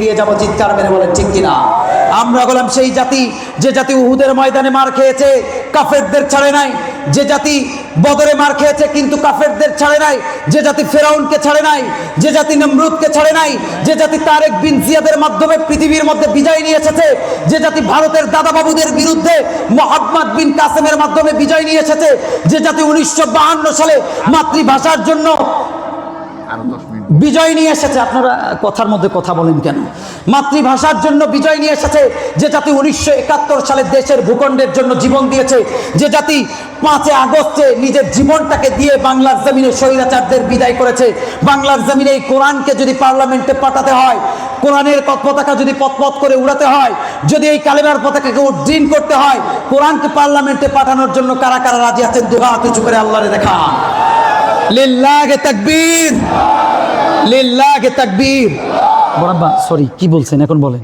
দিয়ে যাব, চিৎকার মেরে বলেন, ঠিক কিনা? আমরা বললাম সেই জাতি, যে জাতি উহুদের ময়দানে মার খেয়েছে, কাফেরদের ছাড়ে নাই। যে জাতি বদরে মার খেয়েছে, কিন্তু কাফেরদের ছাড়ে নাই। যে জাতি ফেরাউনকে ছাড়ে নাই, যে জাতি নমরুদকে ছাড়ে নাই, যে জাতি তারেক বিন জিয়াদের মাধ্যমে পৃথিবীর মধ্যে বিজয় নিয়ে এসেছে, যে জাতি ভারতের দাদাবাবুদের বিরুদ্ধে মোহাম্মদ বিন কাসেমের মাধ্যমে বিজয় নিয়ে এসেছে, যে জাতি উনিশশো সালে মাতৃভাষার জন্য বিজয় নিয়ে এসেছে, আপনারা কথার মধ্যে কথা বলেন কেন? মাতৃভাষার জন্য বিজয় নিয়ে এসেছে, যে জাতি উনিশশো একাত্তর সালে দেশের ভূখণ্ডের জন্য জীবন দিয়েছে, যে জাতি পাঁচে আগস্টে নিজের জীবনটাকে দিয়ে বাংলার জমিনে স্বৈরাচারদের বিদায় করেছে। বাংলার জমিনে এই কোরআনকে যদি পার্লামেন্টে পাঠাতে হয়, কোরআনের পতাকা যদি পথপথ করে উড়াতে হয়, যদি এই কালেমার পতাকাকে উড্ডীন করতে হয়, কোরআনকে পার্লামেন্টে পাঠানোর জন্য কারা কারা রাজি আছেন দুহা কিছু করে আল্লাহরে দেখা লিল্লাহে তাকবীর। লিল্লাহে তাকবীর। বরাব্বা সরি কি বলছেন? এখন বলেন।